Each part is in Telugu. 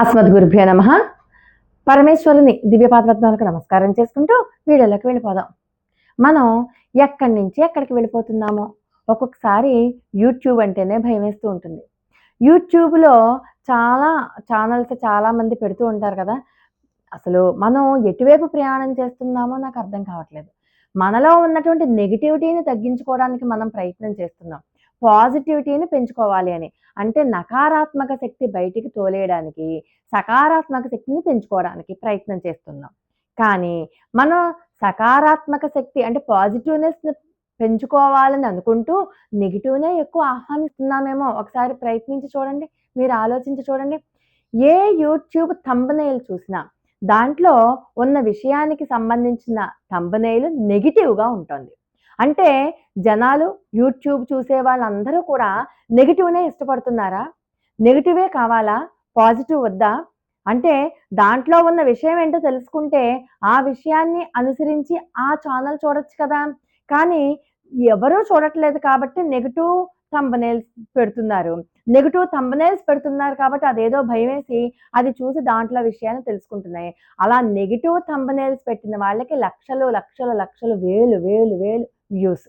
అస్మద్గురుభ్యో నమ. పరమేశ్వరుని దివ్యపాదపద్మాలకు నమస్కారం చేసుకుంటూ వీడియోలోకి వెళ్ళిపోదాం. మనం ఎక్కడి నుంచి ఎక్కడికి వెళ్ళిపోతున్నామో ఒక్కొక్కసారి యూట్యూబ్ అంటేనే భయం వేస్తూ ఉంటుంది. యూట్యూబ్లో చాలా ఛానల్స్ చాలామంది పెడుతూ ఉంటారు కదా. అసలు మనం ఎటువైపు ప్రయాణం చేస్తున్నామో నాకు అర్థం కావట్లేదు. మనలో ఉన్నటువంటి నెగిటివిటీని తగ్గించుకోవడానికి మనం ప్రయత్నం చేస్తున్నాం. పాజిటివిటీని పెంచుకోవాలి అని. అంటే నకారాత్మక శక్తి బయటికి తోలేయడానికి సకారాత్మక శక్తిని పెంచుకోవడానికి ప్రయత్నం చేస్తున్నాం. కానీ మనం సకారాత్మక శక్తి అంటే పాజిటివ్నెస్ని పెంచుకోవాలని అనుకుంటూ నెగిటివ్నే ఎక్కువ ఆహ్వానిస్తున్నామేమో. ఒకసారి ప్రయత్నించి చూడండి మీరు ఆలోచించి చూడండి. ఏ యూట్యూబ్ థంబనైల్ చూసినా దాంట్లో ఉన్న విషయానికి సంబంధించిన థంబనైల్ నెగిటివ్గా ఉంటుంది. అంటే జనాలు యూట్యూబ్ చూసే వాళ్ళందరూ కూడా నెగిటివ్నే ఇష్టపడుతున్నారా? నెగిటివే కావాలా? పాజిటివ్ వద్దా? అంటే దాంట్లో ఉన్న విషయం ఏంటో తెలుసుకుంటే ఆ విషయాన్ని అనుసరించి ఆ ఛానల్ చూడొచ్చు కదా. కానీ ఎవరూ చూడట్లేదు కాబట్టి నెగిటివ్ తంబనేల్స్ పెడుతున్నారు. నెగిటివ్ తంబనేల్స్ పెడుతున్నారు కాబట్టి అదేదో భయం వేసి అది చూసి దాంట్లో విషయాన్ని తెలుసుకుంటున్నాయి. అలా నెగిటివ్ తంబనేల్స్ పెట్టిన వాళ్ళకి లక్షలు లక్షలు లక్షలు వేలు వేలు వేలు వ్యూస్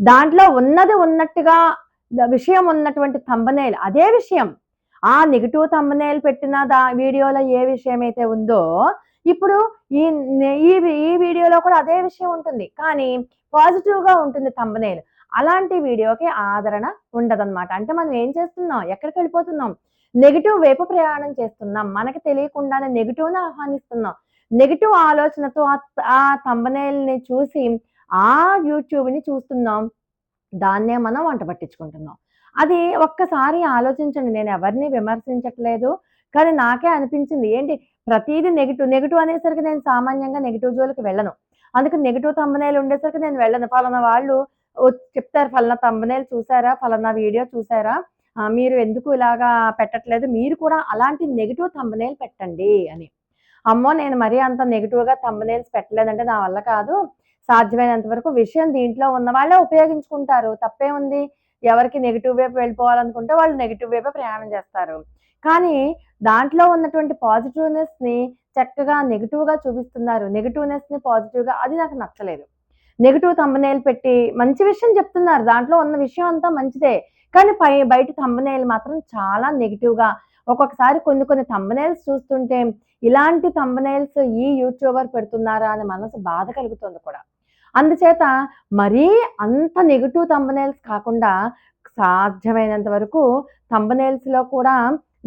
దాంట్లో ఉన్నది ఉన్నట్టుగా విషయం ఉన్నటువంటి తంబనేల్ అదే విషయం. ఆ నెగిటివ్ థంబనేల్ పెట్టిన దా వీడియోలో ఏ విషయం అయితే ఉందో ఇప్పుడు ఈ ఈ ఈ వీడియోలో కూడా అదే విషయం ఉంటుంది. కానీ పాజిటివ్గా ఉంటుంది తంబనేల్ అలాంటి వీడియోకి ఆదరణ ఉండదన్నమాట. అంటే మనం ఏం చేస్తున్నాం? ఎక్కడికి వెళ్ళిపోతున్నాం? నెగిటివ్ వైపు ప్రయాణం చేస్తున్నాం. మనకి తెలియకుండానే నెగిటివ్ని ఆహ్వానిస్తున్నాం. నెగిటివ్ ఆలోచనతో ఆ తంబనేల్ని చూసి ఆ యూట్యూబ్ని చూస్తున్నాం. దాన్నే మనం వంట పట్టించుకుంటున్నాం. అది ఒక్కసారి ఆలోచించండి. నేను ఎవరిని విమర్శించట్లేదు. కానీ నాకే అనిపించింది. ఏంటి? ప్రతిదీ నెగిటివ్. నెగిటివ్ అనేసరికి నేను సామాన్యంగా నెగిటివ్ జోలికి వెళ్ళను. అందుకు నెగిటివ్ తమ్మనేలు ఉండేసరికి నేను వెళ్ళను. ఫలానా వాళ్ళు చెప్తారు ఫలానా తమ్మనేలు చూసారా? ఫలానా వీడియో చూసారా? మీరు ఎందుకు ఇలాగా పెట్టట్లేదు? మీరు కూడా అలాంటి నెగిటివ్ తమ్మనేలు పెట్టండి అని. అమ్మో నేను మరీ అంత నెగిటివ్గా తమ్మనేల్స్ పెట్టలేదంటే నా వల్ల కాదు. సాధ్యమైనంత వరకు విషయం దీంట్లో ఉన్న వాళ్ళే ఉపయోగించుకుంటారు. తప్పే ఉంది ఎవరికి నెగిటివ్ వైపు వెళ్ళిపోవాలనుకుంటే వాళ్ళు నెగిటివ్ వైపే ప్రయాణం చేస్తారు. కానీ దాంట్లో ఉన్నటువంటి పాజిటివ్నెస్ని చక్కగా నెగిటివ్గా చూపిస్తున్నారు. నెగిటివ్నెస్ని పాజిటివ్గా అది నాకు నచ్చలేదు. నెగిటివ్ తంబనేల్ పెట్టి మంచి విషయం చెప్తున్నారు. దాంట్లో ఉన్న విషయం అంతా మంచిదే. కానీ పై బయట తంబనేల్ మాత్రం చాలా నెగిటివ్గా ఒక్కొక్కసారి కొన్ని కొన్ని తంబనైల్స్ చూస్తుంటే ఇలాంటి తంబనైల్స్ ఈ యూట్యూబర్ పెడుతున్నారా? అని మనసు బాధ కలుగుతుంది కూడా. అందుచేత మరీ అంత నెగిటివ్ తంబనైల్స్ కాకుండా సాధ్యమైనంత వరకు తంబనైల్స్లో కూడా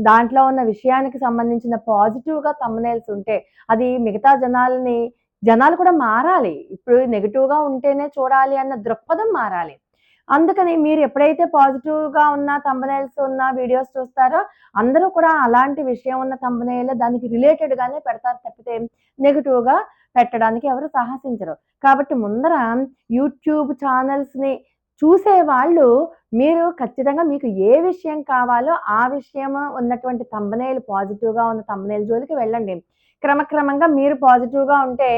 దాంట్లో ఉన్న విషయానికి సంబంధించిన పాజిటివ్గా తంబనైల్స్ ఉంటే అది మిగతా జనాలని జనాలు కూడా మారాలి. ఇప్పుడు నెగిటివ్గా ఉంటేనే చూడాలి అన్న దృక్పథం మారాలి. అందుకని మీరు ఎప్పుడైతే పాజిటివ్గా ఉన్న తంబనైల్స్ ఉన్న వీడియోస్ చూస్తారో అందరూ కూడా అలాంటి విషయం ఉన్న తంబనైల్ దానికి రిలేటెడ్గానే పెడతారు తప్పితే నెగిటివ్గా పెట్టడానికి ఎవరు సాహసించరు. కాబట్టి ముందర యూట్యూబ్ ఛానల్స్ని చూసే వాళ్ళు మీరు ఖచ్చితంగా మీకు ఏ విషయం కావాలో ఆ విషయం ఉన్నటువంటి తంబనేలు పాజిటివ్గా ఉన్న తంబనేలు జోలికి వెళ్ళండి. క్రమక్రమంగా మీరు పాజిటివ్గా ఉంటే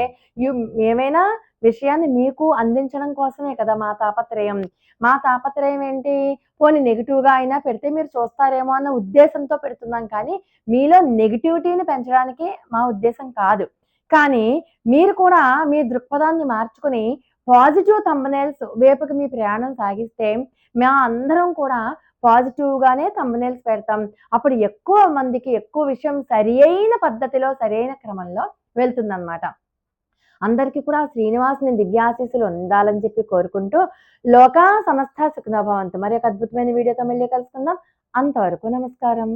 ఏమైనా విషయాన్ని మీకు అందించడం కోసమే కదా మా తాపత్రయం. మా తాపత్రయం ఏంటి? పోనీ నెగిటివ్గా అయినా పెడితే మీరు చూస్తారేమో అన్న ఉద్దేశంతో పెడుతున్నాం కానీ మీలో నెగిటివిటీని పెంచడానికి మా ఉద్దేశం కాదు. కానీ మీరు కూడా మీ దృక్పథాన్ని మార్చుకుని పాజిటివ్ తంబనేల్స్ వైపుకి మీ ప్రయాణం సాగిస్తే మా అందరం కూడా పాజిటివ్గానే తంబనేల్స్ పెడతాం. అప్పుడు ఎక్కువ మందికి ఎక్కువ విషయం సరి అయిన పద్ధతిలో సరైన క్రమంలో వెళ్తుందన్నమాట. అందరికీ కూడా శ్రీనివాసుని దివ్యాశీస్సులు ఉండాలని చెప్పి కోరుకుంటూ లోకా సమస్త సుఖనోభవంతు మరి ఒక అద్భుతమైన వీడియోతో మళ్ళీ కలుసుకుందాం. అంతవరకు నమస్కారం.